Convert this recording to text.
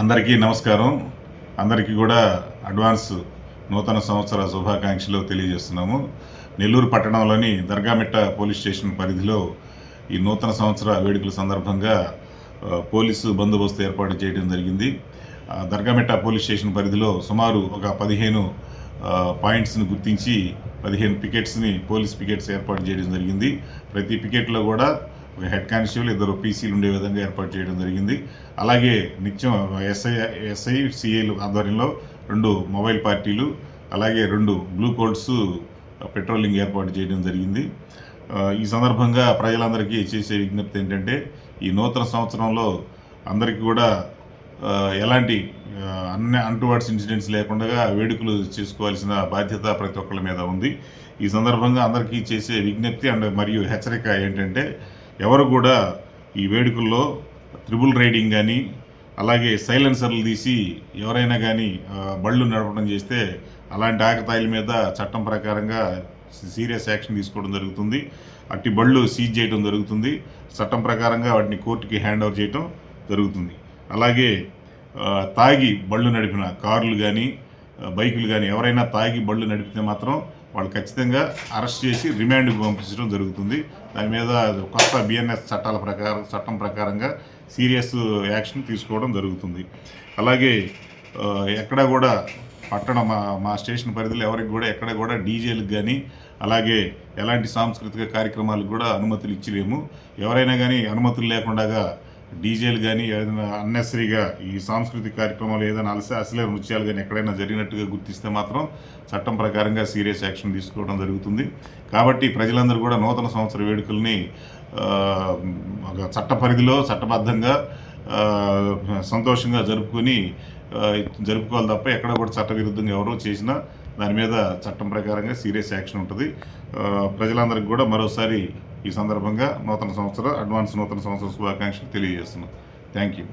అందరికీ నమస్కారం. అందరికీ కూడా అడ్వాన్స్ నూతన సంవత్సర శుభాకాంక్షలు తెలియజేస్తున్నాము. నెల్లూరు పట్టణంలోని దర్గామిట్ట పోలీస్ స్టేషన్ పరిధిలో ఈ నూతన సంవత్సర వేడుకల సందర్భంగా పోలీసు బందోబస్తు ఏర్పాటు చేయడం జరిగింది. ఆ, దర్గామిట్ట పోలీస్ స్టేషన్ పరిధిలో సుమారు ఒక పదిహేను పాయింట్స్ని గుర్తించి పదిహేను పికెట్స్ని పోలీస్ పికెట్స్ ఏర్పాటు చేయడం జరిగింది. ప్రతి పికెట్లో కూడా హెడ్ కానిస్టేబుల్ ఇద్దరు పీసీలు ఉండే విధంగా ఏర్పాటు చేయడం జరిగింది. అలాగే నిత్యం ఎస్ఐ ఎస్ఐ సిఐలు ఆధ్వర్యంలో రెండు మొబైల్ పార్టీలు అలాగే రెండు బ్లూ కోడ్స్ పెట్రోలింగ్ ఏర్పాటు చేయడం జరిగింది. ఈ సందర్భంగా ప్రజలందరికీ చేసే విజ్ఞప్తి ఏంటంటే ఈ నూతన సంవత్సరంలో అందరికీ కూడా ఎలాంటి అన్ని అంటువర్డ్స్ ఇన్సిడెంట్స్ లేకుండా వేడుకలు చేసుకోవాల్సిన బాధ్యత ప్రతి ఒక్కళ్ళ మీద ఉంది. ఈ సందర్భంగా అందరికీ చేసే విజ్ఞప్తి అండ్ మరియు హెచ్చరిక ఏంటంటే ఎవరు కూడా ఈ వేడుకల్లో త్రిబుల్ రైడింగ్ కానీ అలాగే సైలెన్సర్లు తీసి ఎవరైనా కానీ బళ్ళు నడపడం చేస్తే అలాంటి ఆకతాయిల మీద చట్టం ప్రకారంగా సీరియస్ యాక్షన్ తీసుకోవడం జరుగుతుంది. అట్టి బళ్ళు సీజ్ చేయడం జరుగుతుంది. చట్టం ప్రకారంగా వాటిని కోర్టుకి హ్యాండ్ ఓవర్ చేయడం జరుగుతుంది. అలాగే తాగి బళ్ళు నడిపిన కార్లు కానీ బైకులు కానీ ఎవరైనా తాగి బళ్ళు నడిపితే మాత్రం వాళ్ళు ఖచ్చితంగా అరెస్ట్ చేసి రిమాండ్కి పంపించడం జరుగుతుంది. దాని మీద కొత్త బిఎన్ఎస్ చట్టాల ప్రకారం చట్టం ప్రకారంగా సీరియస్ యాక్షన్ తీసుకోవడం జరుగుతుంది. అలాగే ఎక్కడా కూడా పట్టణ మా మా స్టేషన్ పరిధిలో ఎవరికి కూడా ఎక్కడ కూడా డీజేలకు కానీ అలాగే ఎలాంటి సాంస్కృతిక కార్యక్రమాలకు కూడా అనుమతులు ఇచ్చలేము. ఎవరైనా కానీ అనుమతులు లేకుండా డీజేలు కానీ ఏదైనా అన్నెసరీగా ఈ సాంస్కృతిక కార్యక్రమాలు ఏదైనా అలసే అసలే నృత్యాలు కానీ ఎక్కడైనా జరిగినట్టుగా గుర్తిస్తే మాత్రం చట్టం ప్రకారంగా సీరియస్ యాక్షన్ తీసుకోవడం జరుగుతుంది. కాబట్టి ప్రజలందరూ కూడా నూతన సంవత్సర వేడుకల్ని చట్ట పరిధిలో చట్టబద్ధంగా సంతోషంగా జరుపుకొని జరుపుకోవాలి తప్ప ఎక్కడ కూడా చట్టవిరుద్ధంగా ఎవరో చేసినా దాని మీద చట్టం ప్రకారంగా సీరియస్ యాక్షన్ ఉంటుంది. ప్రజలందరికీ కూడా మరోసారి ఈ సందర్భంగా నూతన సంవత్సర అడ్వాన్స్ నూతన సంవత్సర శుభాకాంక్షలు తెలియజేస్తున్నాను థ్యాంక్ యూ